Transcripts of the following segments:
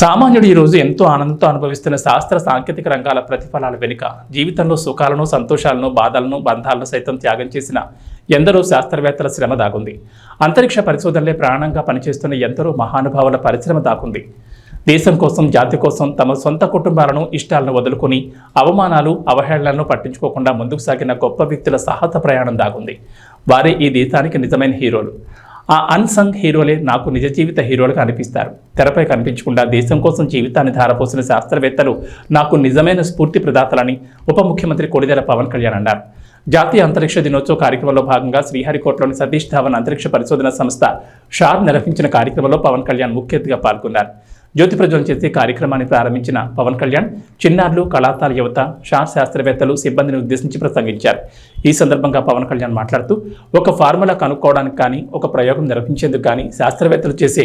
సామాన్యుడు ఈరోజు ఎంతో ఆనందంతో అనుభవిస్తున్న శాస్త్ర సాంకేతిక రంగాల ప్రతిఫలాల వెనుక జీవితంలో సుఖాలను సంతోషాలను బాధలను బంధాలను సైతం త్యాగం చేసిన ఎందరో శాస్త్రవేత్తల శ్రమ దాగుంది. అంతరిక్ష పరిశోధనలే ప్రాణంగా పనిచేస్తున్న ఎందరో మహానుభావుల పరిశ్రమ దాగుంది. దేశం కోసం జాతి కోసం తమ సొంత కుటుంబాలను ఇష్టాలను వదులుకొని అవమానాలు అవహేళనలను పట్టించుకోకుండా ముందుకు సాగిన గొప్ప వ్యక్తుల సాహస ప్రయాణం దాగుంది. వారే ఈ దేశానికి నిజమైన హీరోలు. ఆ అన్సంగ్ హీరోలే నాకు నిజ జీవిత హీరోలుగా అనిపిస్తారు. తెరపై కనిపించకుండా దేశం కోసం జీవితాన్ని ధారపోసిన శాస్త్రవేత్తలు నాకు నిజమైన స్ఫూర్తి ప్రదాతలని ఉప ముఖ్యమంత్రి కొడిదెల పవన్ కళ్యాణ్ అన్నారు. జాతీయ అంతరిక్ష దినోత్సవ కార్యక్రమంలో భాగంగా శ్రీహరికోటలోని సతీష్ ధావన్ అంతరిక్ష పరిశోధన సంస్థ షార్ నిర్వహించిన కార్యక్రమంలో పవన్ కళ్యాణ్ ముఖ్య అతిథిగా పాల్గొన్నారు. జ్యోతి ప్రజ్వలం చేసే కార్యక్రమాన్ని ప్రారంభించిన పవన్ కళ్యాణ్ చిన్నారులు కళాశాల యువత షార్ శాస్త్రవేత్తలు సిబ్బందిని ఉద్దేశించి ప్రసంగించారు. ఈ సందర్భంగా పవన్ కళ్యాణ్ మాట్లాడుతూ ఒక ఫార్ములా కనుక్కోవడానికి కానీ ఒక ప్రయోగం నిర్వహించేందుకు కానీ శాస్త్రవేత్తలు చేసే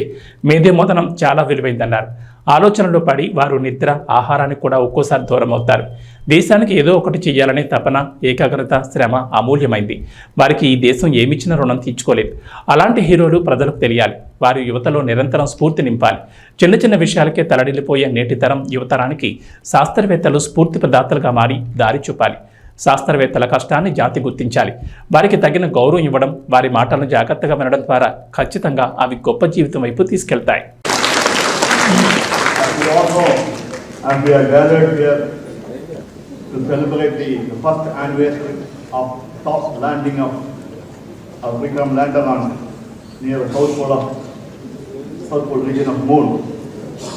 మేధేమోదనం చాలా విలువైందన్నారు. ఆలోచనలో పడి వారు నిద్ర ఆహారానికి కూడా ఒక్కోసారి దూరం అవుతారు దేశానికి ఏదో ఒకటి చేయాలనే తపన ఏకాగ్రత శ్రమ అమూల్యమైంది. వారికి ఈ దేశం ఏమిచ్చిన రుణం తీర్చుకోలేదు. అలాంటి హీరోలు ప్రజలకు తెలియాలి. వారి యువతలో నిరంతరం స్ఫూర్తి నింపాలి. చిన్న చిన్న విషయాలకే తలడిల్లిపోయే నేటి తరం యువతరానికి శాస్త్రవేత్తలు స్ఫూర్తి ప్రదాతలుగా మారి దారి చూపాలి. శాస్త్రవేత్తల కష్టాన్ని జాతి గుర్తించాలి. వారికి తగిన గౌరవం ఇవ్వడం వారి మాటలను జాగ్రత్తగా వినడం ద్వారా ఖచ్చితంగా అవి గొప్ప జీవితం వైపు తీసుకెళ్తాయి. Of Vikram lander on near the south pole of, pole region of moon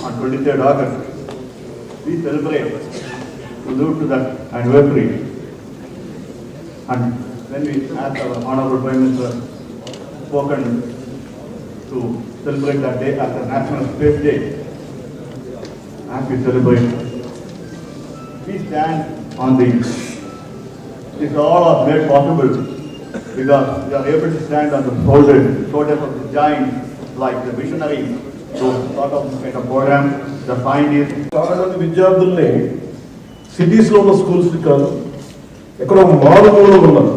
on 23rd August. We celebrate live to that anniversary. And when we asked our honorable Prime Minister spoken to celebrate that day as a National Space Day, as we celebrate. We stand on the, this all are made possible because we are able to stand on the shoulders, shoulders of the giants like the visionaries, those sort of kind of program, చాలా మంది విద్యార్థుల్ని సిటీస్లో ఉన్న schools కాదు ఎక్కడో మారుమూలలో ఉన్నారు.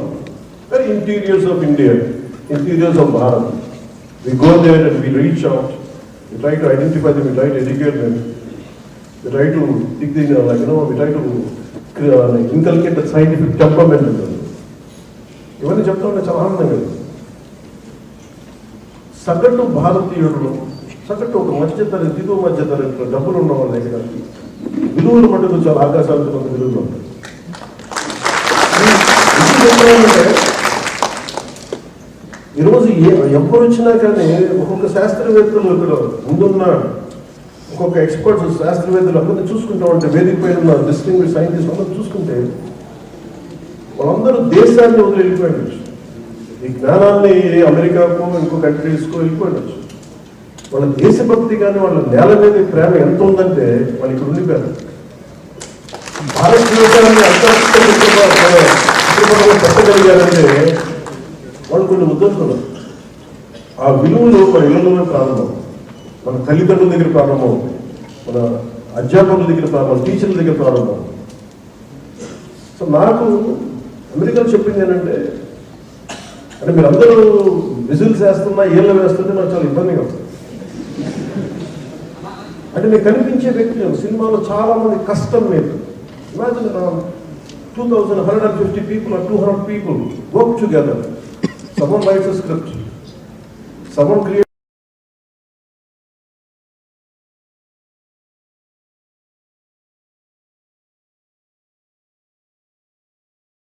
Very interiors of India interiors of Bharat we go there and we reach out we try to identify them we try to educate them we try to thick the like know we try to inculcate the scientific temperament ఉంటుంది ఇవన్నీ చెప్తా ఉంటే చాలా ఆనందంగా ఉంది. సగటు భారతీయుడు సగటు ఒక మధ్య తరగతి దిగువ మధ్య డబ్బులు ఉన్న వాళ్ళ దగ్గర విలువలు మటుకు చాలా ఆకాశాలు కొంత విలువలు ఉంటాయి ఈరోజు ఏ- ఎవరు వచ్చినా కానీ ఒక్కొక్క శాస్త్రవేత్తలు ఇక్కడ ముందున్న ఒక్కొక్క ఎక్స్పర్ట్స్ శాస్త్రవేత్తలు అందరినీ చూసుకుంటా ఉంటే వేదిక పైన ఉన్న డిస్టింగ్విష్ సైంటిస్ట్ అందరూ చూసుకుంటే వాళ్ళందరూ దేశాన్ని వదిలి వెళ్ళిపోయారు. ఈ జ్ఞానాన్ని అమెరికాకు ఇంకో కంట్రీస్కు వెళ్ళిపోయిండొచ్చు వాళ్ళ దేశభక్తి కానీ వాళ్ళ నేల మీద ప్రేమ ఎంత ఉందంటే వాళ్ళు ఇక్కడ ఉండిపోయారు భారతదేశాన్ని అంతర్గతంగా పెట్టగలిగారంటే వాళ్ళు కొన్ని ఉద్దేశాలు. ఆ విలువలు మన ఇళ్ళలోనే ప్రారంభం. మన తల్లిదండ్రుల దగ్గర ప్రారంభం. మన అధ్యాపకుల దగ్గర ప్రారంభం. టీచర్ల దగ్గర ప్రారంభం. సో నాకు అమెరికాలో చెప్పింది ఏంటంటే అంటే మీరు అందరూ విజిల్స్ వేస్తున్నా ఏళ్ళు వేస్తుంటే నాకు చాలా ఇబ్బందిగా ఉంది అంటే నేను కనిపించే వ్యక్తులు సినిమాలో చాలా మంది కష్టం మీద imagine two thousand hundred and fifty people two hundred people work together someone writes script someone create